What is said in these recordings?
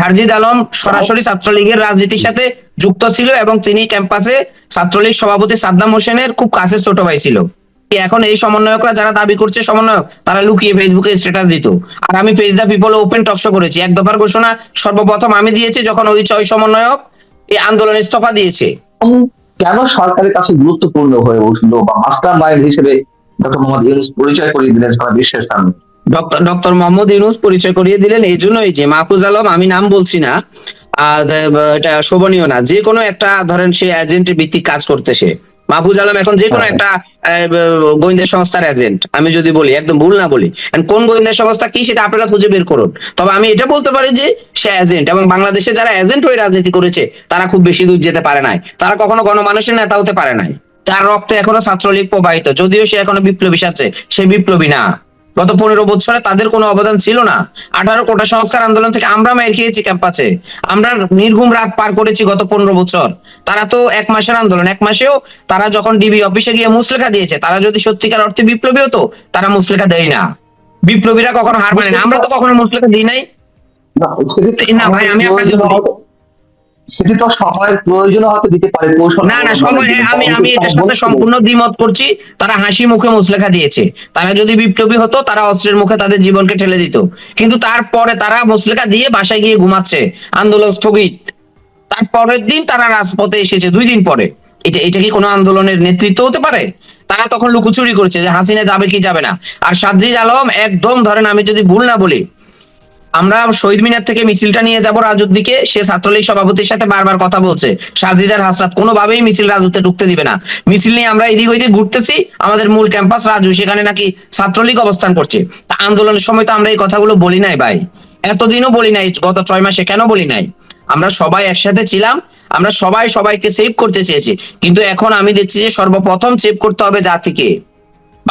শারজিদ আলম সরাসরি ছাত্রলীগের রাজনীতির সাথে যুক্ত ছিল এবং তিনি ক্যাম্পাসে ছাত্রলীগ সভাপতি সাদ্দাম হোসেনের খুব কাছে ছোট ভাই ছিল। এখন এই সমন্বয়করা যারা দাবি করছে সমন্বয়ক, তারা লুকিয়ে ফেসবুকে স্ট্যাটাস দিত। আর আমি page the people open talk show করেছি। এক দফার ঘোষণা সর্বপ্রথম আমি দিয়েছি যখন ওই ছয় সমন্বয়ক এই আন্দোলন ইস্তফা দিয়েছে। কেন সরকারের কাছে গুরুত্বপূর্ণ হয়ে উঠল বা মাস্টার মাইন্ড হিসেবে ডক্টর মোহাম্মদ ইউনুস পরিচয় করিয়ে দিলেন সারা বিশ্বের সামনে ডক্টর মোহাম্মদ ইউনুস পরিচয় করিয়ে দিলেন। এই জন্যই যে মাহফুজ আলম আমি নাম বলছি না এটা শোভনীয় না। যে কোনো একটা ধরেন সে এজেন্টের ভিত্তিক কাজ করতেছে। মাহফুজ আলম এখন যে কোনো হ্যাঁ। একটা গোয়েন্দা সংস্থার এজেন্ট আমি যদি বলি একদম ভুল না বলি। কোন গোয়েন্দা সংস্থা কি সেটা আপনারা খুঁজে বের করুন। তবে আমি এটা বলতে পারি যে সে এজেন্ট এবং বাংলাদেশে যারা এজেন্ট হয়ে রাজনীতি করেছে তারা খুব বেশি দূর যেতে পারে নাই। তারা কখনো গণমানুষের নেতা হতে পারে নাই। তার রক্তে এখনও ছাত্রলীগ প্রবাহিত যদিও সে এখনও বিপ্লবী সাথে সে বিপ্লবী না। গত পনেরো বছরে তাদের কোনো অবদান ছিল না। আঠারো কোটা সংস্কার আন্দোলন থেকে আমরা মার খেয়েছি ক্যাম্পাসে। আমরা নির্ঘুম রাত পার করেছি গত পনেরো বছর। তারা তো এক মাসের আন্দোলন। এক মাসেও তারা যখন ডিবি অফিসে গিয়ে মুসলেখা দিয়েছে তারা যদি সত্যিকার অর্থে বিপ্লবী হতো তারা মুসলেখা দেয় না। বিপ্লবীরা কখনো হার মানে না। আমরা তো কখনো মুসলেখা দিই নাই। না, ভাই, আমি আপনাকে সেটি তো সময়ের প্রয়োজন হয়তো দিতে পারে কৌশল না না সময় আমি আমি এটার সাথে সম্পূর্ণ দ্বিমত করছি। তারা হাসি মুখে মুসলেখা দিয়েছে। তারা যদি বিপ্লবী হতো তারা অস্ত্রের মুখে তাদের জীবনকে ঠেলে দিত। কিন্তু তারপরে তারা মুসলেখা দিয়ে বাসায় গিয়ে ঘুমাচ্ছে। আন্দোলন স্থগিত। তার পরের দিন তারা রাজপথে এসেছে দুই দিন পরে। এটা এটা কি কোনো আন্দোলনের নেতৃত্ব হতে পারে? তারা তখন লুকোচুরি করেছে যে হাসিনা যাবে কি যাবে না। আর সাজ্জিদ আলম একদম ধরেন আমি যদি ভুল না বলি আমরা শহীদ মিনার থেকে মিছিলটা নিয়ে যাব রাজুর দিকে। সে ছাত্রলীগ সভাপতির সাথে বারবার কথা বলছে। সারজিদার হাসরাত কোনোভাবেই মিছিল রাজুতে ঢুকতে দিবে না। মিছিল নিয়ে আমরা এদিক ওইদিক ঘুরতেছি। আমাদের মূল ক্যাম্পাস রাজু, সেখানে নাকি ছাত্রলীগ অবস্থান করছে। তা আন্দোলনের সময় তো আমরা এই কথাগুলো বলি নাই ভাই। এতদিনও বলি নাই, গত ছয় মাসে কেন বলি নাই? আমরা সবাই একসাথে ছিলাম। আমরা সবাই সবাইকে সেভ করতে চেয়েছি। কিন্তু এখন আমি দেখছি যে সর্বপ্রথম সেভ করতে হবে জাতিকে।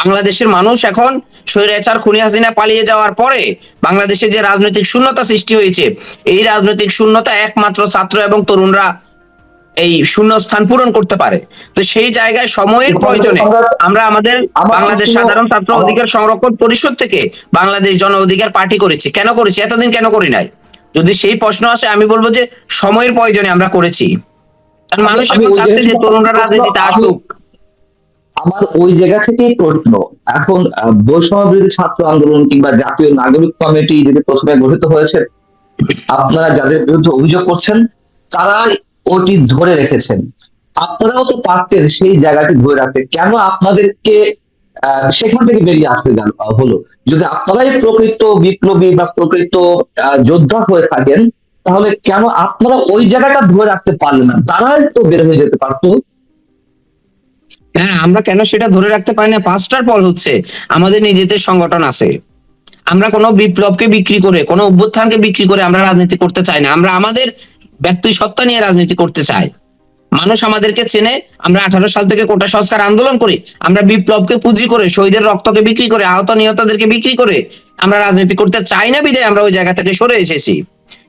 বাংলাদেশের মানুষ এখন স্বৈরাচার খুনি হাসিনা পালিয়ে যাওয়ার পরে বাংলাদেশে যে রাজনৈতিক শূন্যতা সৃষ্টি হয়েছে এই রাজনৈতিক শূন্যতা একমাত্র ছাত্র এবং তরুণরা এই শূন্যস্থান পূরণ করতে পারে। তো সেই জায়গায় সময়ের প্রয়োজনে আমরা আমাদের বাংলাদেশ সাধারণ ছাত্র অধিকার সংরক্ষণ পরিষদ থেকে বাংলাদেশ জন অধিকার পার্টি করেছি। কেন করেছি? এতদিন কেন করি নাই? যদি সেই প্রশ্ন আসে আমি বলব যে সময়ের প্রয়োজনে আমরা করেছি। কারণ মানুষ এখন চাচ্ছে যে তরুণরা রাজনীতিতে আসুক। আমার ওই জায়গা থেকেই প্রশ্ন। এখন বৈষম্য ছাত্র আন্দোলন কিংবা জাতীয় নাগরিক কমিটি যেটি প্রথমে গঠিত হয়েছে, আপনারা যাদের বিরুদ্ধে অভিযোগ করছেন, তারাই ওটি ধরে রেখেছেন। আপনারাও তো পারতেন সেই জায়গাটি ধরে রাখতে। কেন আপনাদেরকে সেখান থেকে বেরিয়ে আসতে হলো? যদি আপনারাই প্রকৃত বিপ্লবী বা প্রকৃত যোদ্ধা হয়ে থাকেন, তাহলে কেন আপনারা ওই জায়গাটা ধরে রাখতে পারলেন না? তারাই তো বের হয়ে যেতে পারতো। হ্যাঁ আমরা কেন সেটা ধরে রাখতে পারি না? পাঁচটার ফল হচ্ছে আমাদের নিজেদের সংগঠন আছে। আমরা কোনো বিপ্লবকে বিক্রি করে, কোনো অভ্যুত্থানকে বিক্রি করে আমরা রাজনীতি করতে চাই না। আমরা আমাদের ব্যক্তি সত্তা নিয়ে রাজনীতি করতে চাই। মানুষ আমাদেরকে চেনে, আমরা আঠারো সাল থেকে কোটা সংস্কার আন্দোলন করি, আমরা বিপ্লবকে পুঁজি করে, শহীদের রক্তকে বিক্রি করে, আহত নিহতদেরকে বিক্রি করে আমরা রাজনীতি করতে চাই না বিদায় আমরা ওই জায়গা থেকে সরে এসেছি।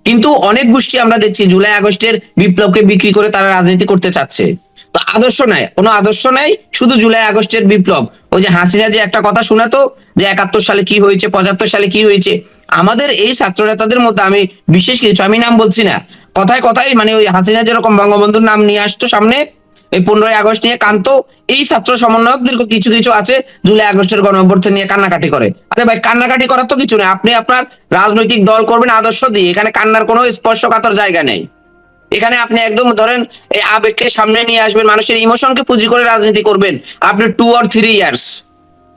কিন্তু অনেক গোষ্ঠী আমরা দেখছি জুলাই আগস্টের বিপ্লবকে বিক্রি করে তারা রাজনীতি করতে চাচ্ছে। তো আদর্শ নাই কোনো আদর্শ নাই, শুধু জুলাই আগস্টের বিপ্লব। ওই যে হাসিনা যে একটা কথা শোনাতো যে একাত্তর সালে কি হয়েছে, পঁচাত্তর সালে কি হয়েছে, আমাদের এই ছাত্র নেতাদের মধ্যে আমি বিশেষ কিছু, আমি নাম বলছি না। কথায় কথায় মানে ওই হাসিনা যেরকম বঙ্গবন্ধুর নাম নিয়ে আসতো সামনে এই পনেরোই আগস্ট নিয়ে কান্ত, এই ছাত্র সমন্বয়কদের কিছু কিছু আছে, জুলাই আগস্টের গণ অভ্যর্থন নিয়ে কান্নাকাটি করে। আরে ভাই, কান্নাকাটি করার তো কিছু নেই। আপনি আপনার রাজনৈতিক দল করবেন, আদর্শ দিয়ে। এখানে কান্নার কোনো স্পর্শকাতর জায়গা নেই। এখানে আপনি একদম ধরেন, এই আবেগকে সামনে নিয়ে আসবেন, মানুষের ইমোশনকে পুঁজি করে রাজনীতি করবেন আপনি টু অর থ্রি ইয়ার্স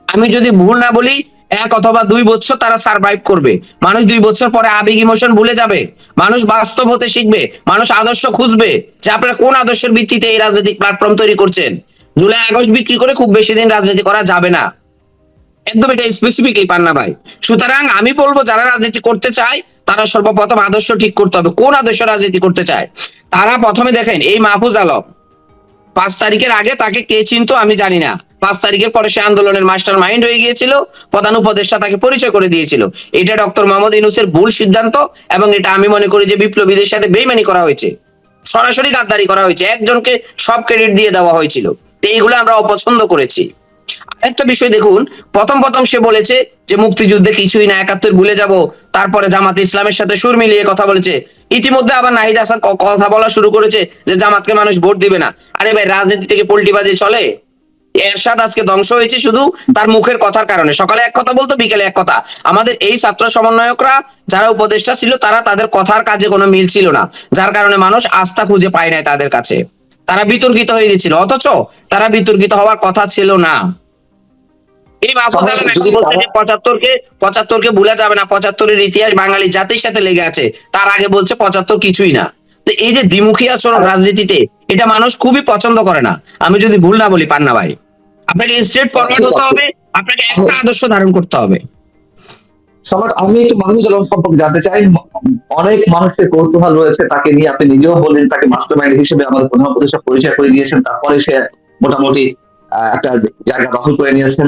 আমি যদি ভুল না বলি এক অথবা দুই বছর তারা সার্ভাইভ করবে। মানুষ দুই বছর পরে আবেগ ইমোশন ভুলে যাবে। মানুষ বাস্তব হতে শিখবে। মানুষ আদর্শ খুঁজবে। যে আপনারা কোন আদর্শের ভিত্তিতে এই রাজনৈতিক প্ল্যাটফর্ম তৈরি করছেন? জুলাই, আগস্ট বিক্রি করে খুব বেশি দিন রাজনীতি করা যাবে না। একদম এটা স্পেসিফিকই পান্না ভাই। সুতরাং আমি বলব, যারা রাজনীতি করতে চায়, তারা সর্বপ্রথম আদর্শ ঠিক করতে হবে। কোন আদর্শ রাজনীতি করতে চায়? তারা প্রথমে দেখেন, এই মাহফুজ আলম, পাঁচ তারিখের আগে তাকে কে চিনতো আমি জানি না। পাঁচ তারিখের পরে সে আন্দোলনের মাস্টার মাইন্ড হয়ে গিয়েছিল, প্রধান উপদেষ্টা তাকে পরিচয় করে দিয়েছিল। এটা ডক্টর মোহাম্মদ ইউনুসের ভুল সিদ্ধান্ত এবং এটা আমি মনে করি যে বিপ্লবীদের সাথে বেইমানি করা হয়েছে। সরাসরি গাদ্দারি করা হয়েছে, একজনকে সব ক্রেডিট দিয়ে দেওয়া হয়েছিল। তো এইগুলো আমরা অপছন্দ করেছি। একটা বিষয় দেখুন, প্রথম প্রথম সে বলেছে যে মুক্তিযুদ্ধে কিছুই না, একাত্তর ভুলে যাব। তারপরে জামাত ইসলামের সাথে সুর মিলিয়ে কথা বলেছে। ইতিমধ্যে আবার নাহিদ হাসান কথা বলা শুরু করেছে যে জামাতকে মানুষ ভোট দিবে না। আরে ভাই, রাজনীতি থেকে পোল্টিবাজি চলে? এরশাদ আজকে ধ্বংস হয়েছে শুধু তার মুখের কথার কারণে। সকালে এক কথা বলতো বিকেলে এক কথা। আমাদের এই ছাত্র সমন্বয়করা যারা উপদেষ্টা ছিল তারা তাদের কথার কাজে কোনো মিল ছিল না। যার কারণে মানুষ আস্থা খুঁজে পায় নাই তাদের কাছে। তারা বিতর্কিত হয়ে গেছিল অথচ তারা বিতর্কিত হওয়ার কথা ছিল না। এই মাহফুজ আলম এখন বলছে যে পঁচাত্তরকে পঁচাত্তরকে ভুলা যাবে না। পঁচাত্তরের ইতিহাস বাঙালি জাতির সাথে লেগে আছে। তার আগে বলছে পঁচাত্তর কিছুই না। তো এই যে দ্বিমুখী আচরণ রাজনীতিতে এটা মানুষ খুবই পছন্দ করে না। আমি যদি ভুল না বলি পান্না ভাই। আপনাকে স্ট্রেট ফরওয়ার্ড হতে হবে আপনাকে একটা আদর্শ ধারণ করতে হবে। সম্রাট আমি একটু মাহমুদ আলম সম্পর্কে জানতে চাই অনেক মানুষের কৌতূহল রয়েছে তাকে নিয়ে। আপনি নিজেও বললেন তাকে মাস্টার মাইন্ড হিসেবে আমাদের প্রধান পরিচয় করে দিয়েছেন তারপরে সে মোটামুটি একটা জায়গা দখল করে নিয়েছেন।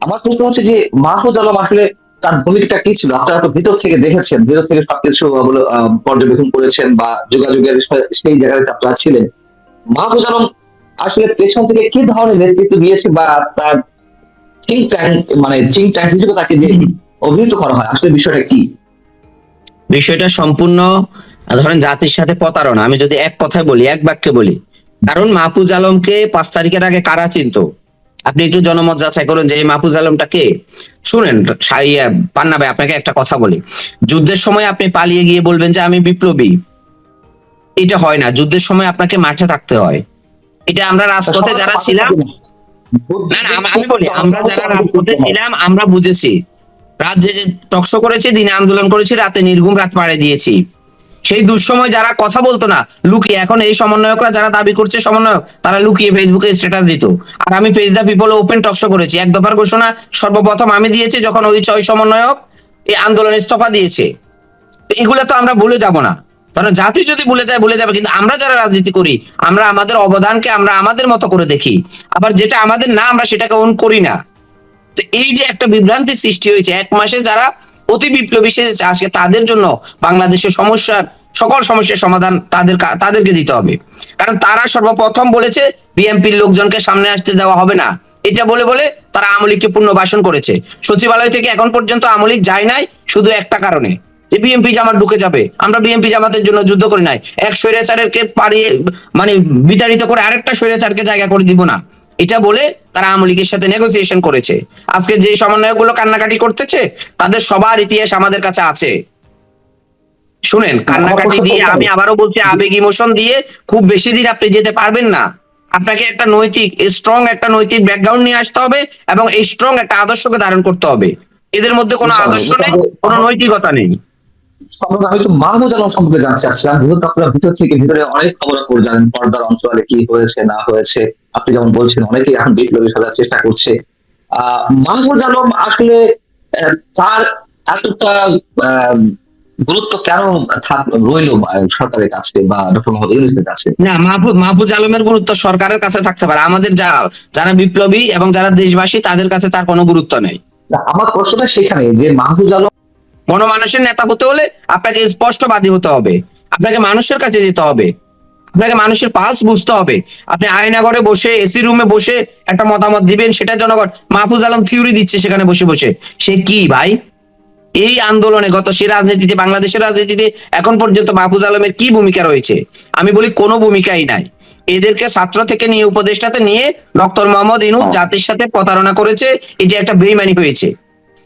আমার প্রশ্ন হচ্ছে যে মাহমুদ আলম আসলে তার ভূমিকাটা কি ছিল? আপনারা তো ভিতর থেকে দেখেছেন ভিতর থেকে সবকিছু পর্যবেক্ষণ করেছেন বা যোগাযোগের সেই জায়গায় আপনারা ছিলেন। মাহমুদ আলম আসলে পেছন থেকে কি ধরনের নেতৃত্ব দিয়েছে বা তার মানে থিঙ্ক ট্যাঙ্ক হিসেবে তাকে যে অভিহিত করা হয় আসলে বিষয়টা কি? বিষয়টা সম্পূর্ণ ধরেন জাতির সাথে প্রতারণা। আমি যদি এক কথায় বলি এক বাক্যে বলি কারণ মাহফুজ আলমকে পাঁচ তারিখের আগে কারা চিনত? আপনি একটু জনমত যাচাই করুন যে এই মাহফুজ আলমটা কে? শুনেন পান্না ভাই আপনাকে একটা কথা বলি। যুদ্ধের সময় আপনি পালিয়ে গিয়ে বলবেন যে আমি বিপ্লবী। এটা হয় না। যুদ্ধের সময় আপনাকে মাঠে থাকতে হয়। এটা আমরা রাজপথে যারা ছিলাম না। না আমি- বলি আমরা যারা রাজপথে ছিলাম আমরা বুঝেছি। রাত জেগে টকশো করেছি দিনে আন্দোলন করেছি রাতে নির্ঘুম রাত পাড়ে দিয়েছি। সেই দুঃসময় যারা কথা বলতো না লুকিয়ে এখন এই সমন্বয়করা যারা দাবি করছে সমন্বয়ক তারা লুকিয়ে ফেসবুকে স্ট্যাটাস দিত। আর আমি page the people open talk show করেছি। এক দফার ঘোষণা সর্বপ্রথম আমি দিয়েছি যখন ওই ছয় সমন্বয়ক এই আন্দোলন ইস্তফা দিয়েছে। এগুলো তো আমরা ভুলে যাব না। কারণ জাতি যদি ভুলে যায়, ভুলে যাবে। কিন্তু আমরা যারা রাজনীতি করি, আমরা আমাদের অবদানকে আমরা আমাদের মতো করে দেখি। আবার যেটা আমাদের না, আমরা সেটাকে অন করি না। তো এই যে একটা বিভ্রান্তির সৃষ্টি হয়েছে, এক মাসে যারা অতি বিপ্লবী সেজেছে আজকে তাদের জন্য বাংলাদেশের সমস্যার, সকল সমস্যার সমাধান তাদের তাদেরকে দিতে হবে। কারণ তারা সর্বপ্রথম বলেছে, বিএনপির লোকজনকে সামনে আসতে দেওয়া হবে না। এটা বলে বলে তারা আমলিককে পুনর্বাসন করেছে। সচিবালয় থেকে এখন পর্যন্ত আমলিক যায় নাই, শুধু একটা কারণে। যে বিএনপি জামাত ঢুকে যাবে। আমরা বিএনপি জামাতের জন্য যুদ্ধ করি নাই। এক স্বৈরাচারকে পারিয়ে মানে বিতাড়িত করে আরেকটা স্বৈরাচারকে জায়গা করে দিব না। এটা বলে তারা আওয়ামী লীগের সাথে নেগোসিয়েশন করেছে। আজকে যে সমন্বয়কগুলো কান্নাকাটি করতেছে তাদের সবার ইতিহাস আমাদের কাছে আছে। শুনেন কান্নাকাটি দিয়ে আমি আবারও বলছি আবেগ ইমোশন দিয়ে খুব বেশি দিন আপনি যেতে পারবেন না। আপনাকে একটা নৈতিক স্ট্রং একটা নৈতিক ব্যাকগ্রাউন্ড নিয়ে আসতে হবে এবং এই স্ট্রং একটা আদর্শকে ধারণ করতে হবে। এদের মধ্যে কোনো আদর্শ নেই কোনো নৈতিকতা নেই। সম্রাট, আমি তো মাহমুদ আলম সম্পর্কে জানতে চাচ্ছিলাম যেহেতু আপনারা ভিতর থেকে ভিতরে অনেক জানেন পর্দার অঞ্চলে কি হয়েছে না হয়েছে। আপনি যেমন বলছেন অনেকেই এখন বিপ্লবী সাজার চেষ্টা করছে। আহ মাহমুদ আলম আসলে তার এতটা গুরুত্ব কেন রইল সরকারের কাছে বা ডক্টর মোহাম্মদ ইউনুসের কাছে? না মাহফুজ মাহফুজ আলমের গুরুত্ব সরকারের কাছে থাকতে পারে। আমাদের যা যারা বিপ্লবী এবং যারা দেশবাসী তাদের কাছে তার কোনো গুরুত্ব নেই। আমার প্রশ্নটা সেখানে যে মাহমুদ আলম গণমানুষের নেতা হতে হলে আপনাকে স্পষ্টবাদী হতে হবে। আপনাকে মানুষের কাছে যেতে হবে। আপনাকে মানুষের পালস বুঝতে হবে। আপনি আয়নাগরে বসে, এসি রুমে বসে একটা মতামত দিবেন, সেটা জনগণ মাহফুজ আলম থিওরি দিচ্ছে সেখানে বসে বসে। সে কি ভাই? এই আন্দোলনে গত সে রাজনীতিতে, বাংলাদেশের রাজনীতিতে এখন পর্যন্ত মাহফুজ আলমের কি ভূমিকা রয়েছে? আমি বলি কোনো ভূমিকাই নাই। এদেরকে ছাত্র থেকে নিয়ে, উপদেষ্টাতে নিয়ে, ডক্টর মোহাম্মদ ইনুস জাতির সাথে প্রতারণা করেছে, এটি একটা বেইমানি হয়েছে।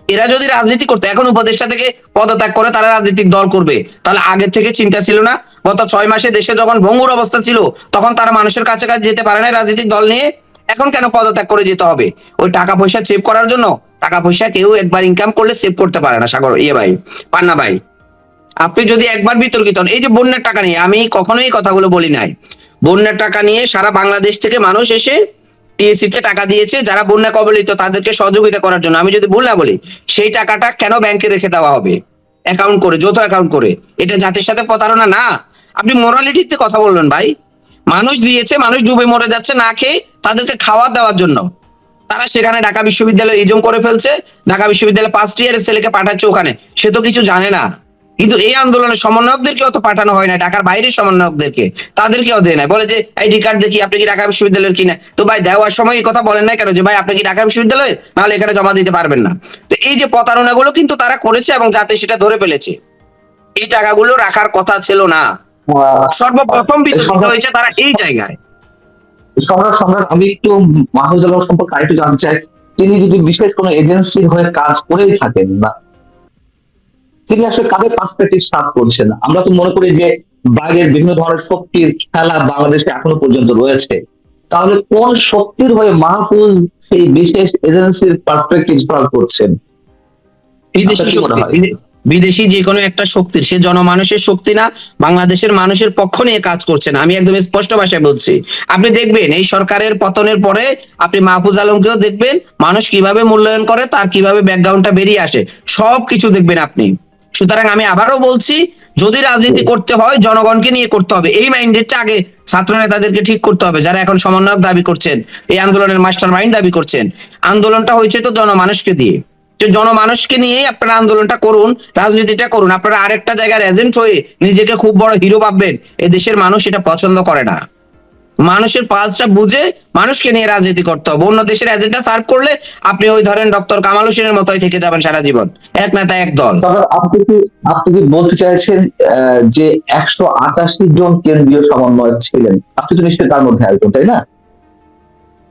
এরা যদি রাজনীতি করতো, এখন উপদেষ্টা থেকে পদত্যাগ করে তারা রাজনৈতিক দল করবে। তাহলে আগের থেকে চিন্তা ছিল না? গত ছয় মাসে দেশে যখন ভঙ্গুর অবস্থা ছিল, তখন তারা মানুষের কাছে কাছে যেতে পারে না রাজনৈতিক দল নিয়ে? এখন কেন পদত্যাগ করে যেতে হবে? ওই টাকা পয়সা সেভ করার জন্য? টাকা পয়সা কেউ একবার ইনকাম করলে সেভ করতে পারে না, সাগর। ইয়ে ভাই, পান্না ভাই, আপনি যদি একবার বিতর্কিত হন, এই যে বন্যার টাকা নিয়ে, আমি কখনোই কথাগুলো বলি নাই। বন্যার টাকা নিয়ে সারা বাংলাদেশ থেকে মানুষ এসে টিএসসি তে টাকা দিয়েছে, যারা বন্যা কবলিত তাদেরকে সহযোগিতা করার জন্য। আমি যদি ভুল না বলি, সেই টাকাটা কেন ব্যাংকে রেখে দেওয়া হবে? অ্যাকাউন্ট করে, যৌথ অ্যাকাউন্ট করে। এটা জাতির সাথে প্রতারণা না। আপনি মোরালিটিতে কথা বললেন ভাই। মানুষ দিয়েছে, মানুষ ডুবে মরে যাচ্ছে না খেয়ে তাদেরকে খাওয়া দেওয়ার জন্য। তারা সেখানে ঢাকা বিশ্ববিদ্যালয় ইজম করে ফেলছে। ঢাকা বিশ্ববিদ্যালয় ফার্স্ট ইয়ারের ছেলেকে পাঠাচ্ছে ওখানে। সে তো কিছু জানে না। কিন্তু এই আন্দোলনের সমন্বয়কদেরকে অত পাঠানো হয় না ঢাকার বাইরের সমন্বয়কদেরকে। তাদেরকেও দেয় না। বলে যে আইডি কার্ড দেখি আপনি কি ঢাকা বিশ্ববিদ্যালয়ের কিনা? তো ভাই দেওয়ার সময় এই কথা বলেন না কেন? যে ভাই আপনি কি ঢাকা বিশ্ববিদ্যালয়ে নাহলে এখানে জমা দিতে পারবেন না। তো এই যে প্রতারণাগুলো কিন্তু তারা করেছে এবং যাতে সেটা ধরে ফেলেছে। এই টাকাগুলো রাখার কথা ছিল না। সর্বপ্রথম বিতর্কিত হয়েছে তারা এই জায়গায়। সম্রাট সম্রাট আমি একটু মাহফুজ আলম সম্পর্কে আরেকটু জানতে চাই। তিনি যদি বিশেষ কোনো এজেন্সির হয়ে কাজ করেই থাকেন না তিনি আসলে কাদের পার্সপেক্টিভ সার্ভ করছেন? আমরা তো মনে করি যে বাইরের বিভিন্ন ধরনের শক্তির খেলা বাংলাদেশে এখনও পর্যন্ত রয়েছে। তাহলে কোন শক্তির হয়ে মাহফুজ সেই বিশেষ এজেন্সির পার্সপেক্টিভ সার্ভ করছেন? বিদেশি যে কোনো একটা শক্তির সে জনমানুষের শক্তি না বাংলাদেশের মানুষের পক্ষ নিয়ে কাজ করছে না আমি একদম স্পষ্ট ভাষায় বলছি। আপনি দেখবেন এই সরকারের পতনের পরে আপনি মাহফুজ আলমকেও দেখবেন মানুষ কীভাবে মূল্যায়ন করে তার কীভাবে ব্যাকগ্রাউন্ডটা বেরিয়ে আসে সব কিছু দেখবেন আপনি। সুতরাং আমি আবারও বলছি, যদি রাজনীতি করতে হয়, জনগণকে নিয়ে করতে হবে। এই মাইন্ডেডটা আগে ছাত্র নেতাদেরকে ঠিক করতে হবে, যারা এখন সমন্বয়ক দাবি করছেন, এই আন্দোলনের মাস্টার মাইন্ড দাবি করছেন। আন্দোলনটা হয়েছে তো জনমানুষকে দিয়ে। যে জনমানুষকে নিয়েই আপনারা আন্দোলনটা করুন, রাজনীতিটা করুন। আপনারা আরেকটা জায়গার এজেন্ট হয়ে নিজেকে খুব বড় হিরো ভাববেন এ দেশের মানুষ এটা পছন্দ করে না। মানুষের পালসটা বুঝে মানুষকে নিয়ে রাজনীতি করতে হবে। অন্য দেশের এজেন্টটা সার্ভ করলে আপনি ওই ধরেন ডক্টর কামাল হোসেনের মতোই থেকে যাবেন সারা জীবন। এক নেতা এক দল। আপনি কি আপনি কি বলতে চাইছেন যে একশো আটাশি জন কেন্দ্রীয় সমন্বয়ক ছিলেন? আপনি তো নিশ্চয়ই তার মধ্যে একজন তাই না?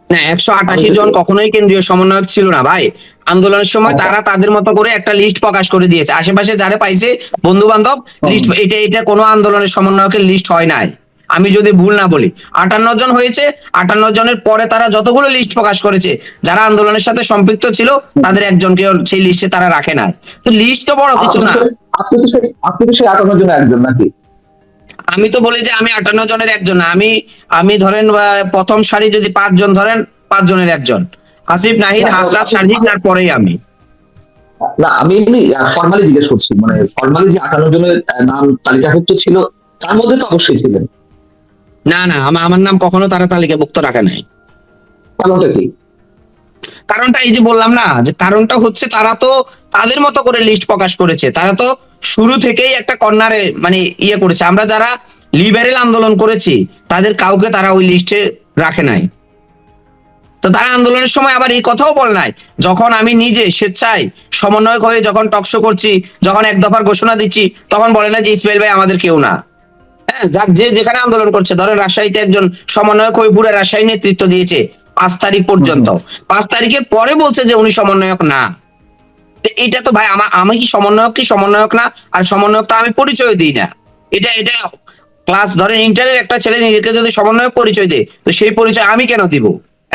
না একশো আটাশি জন কখনোই কেন্দ্রীয় সমন্বয়ক ছিল না ভাই। আন্দোলনের সময় তারা তাদের মতো করে একটা লিস্ট প্রকাশ করে দিয়েছে। আশেপাশে যারা পাইছে বন্ধু বান্ধব লিস্ট এটা এটা কোনো আন্দোলনের সমন্বয়কের লিস্ট হয় নাই। আমি যদি ভুল না বলি। আটান্ন জন হয়েছে আটান্ন জনের পরে তারা যতগুলো লিস্ট প্রকাশ করেছে যারা আন্দোলনের সাথে সম্পৃক্ত ছিল তাদের একজনকে সেই লিস্টে তারা রাখে না তো লিস্ট তো বড় কিছু না। আপনি তো সেই- আপনি তো সেই আটান্ন জন একজন নাকি? আমি তো বলি যে আমি আটান্ন জনের একজন না। আমি আমি ধরেন প্রথম সারি যদি পাঁচ জন ধরেন পাঁচ জনের একজন। আসিফ নাহিদ হাসরাত শারজিদ তার পরেই আমি। না আমি এমনি ফর্মালি জিজ্ঞেস করছি। মানে ফর্মালি যে আটান্ন জনের নাম তালিকাভুক্ত ছিল তার মধ্যে তো অবশ্যই ছিলেন। না না আমা- আমার নাম কখনো তারা তালিকাভুক্ত রাখে নাই। কারণটা কি? কারণটা এই যে বললাম না যে কারণটা হচ্ছে তারা তো তাদের মতো করে লিস্ট প্রকাশ করেছে। তারা তো শুরু থেকেই একটা কর্নারে মানে ইয়ে করেছে। আমরা যারা লিবারেল আন্দোলন করেছি তাদের কাউকে তারা ওই লিস্টে রাখে নাই। তো তারা আন্দোলনের সময় আবার এই কথাও বল নাই যখন আমি নিজে স্বেচ্ছায় সমন্বয়ক হয়ে যখন টকশো করছি যখন এক দফার ঘোষণা দিচ্ছি তখন বলে না যে ইসমাইল ভাই আমাদের কেউ না। হ্যাঁ যাক যে যেখানে আন্দোলন করছে ধরেন রাজশাহীতে একজন সমন্বয়ক হয়ে পুরো রাজশাহী নেতৃত্ব দিয়েছে পাঁচ তারিখ পর্যন্ত। পাঁচ তারিখের পরে বলছে যে উনি সমন্বয়ক না। এটা তো ভাই আমার আমি কি সমন্বয়ক কি সমন্বয়ক না? আর সমন্বয়ক তো আমি পরিচয় দিই না। এটা এটা ক্লাস ধরেন ইন্টারের একটা ছেলে নিজেকে যদি সমন্বয়ক পরিচয় দেয় তো সেই পরিচয় আমি কেন দিব?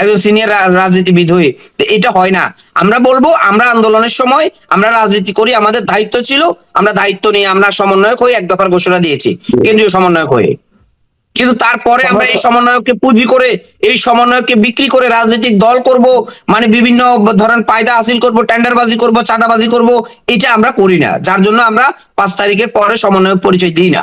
একজন সিনিয়র রাজনীতিবিদ হয়ে। এটা হয় না। আমরা বলব, আমরা আন্দোলনের সময় আমরা রাজনীতি করি, আমাদের দায়িত্ব ছিল, আমরা দায়িত্ব নিয়ে আমরা সমন্বয়ক হয়ে এক দফার ঘোষণা দিয়েছি, কেন্দ্রীয় সমন্বয়ক হয়ে। কিন্তু তারপরে আমরা এই সমন্বয়ককে পুঁজি করে, এই সমন্বয়ককে বিক্রি করে রাজনৈতিক দল করব মানে বিভিন্ন ধরেন পায়দা হাসিল করব, টেন্ডারবাজি করব, চাঁদাবাজি করব, এটা আমরা করি না। যার জন্য আমরা পাঁচ তারিখের পরে সমন্বয়ক পরিচয় দিই না।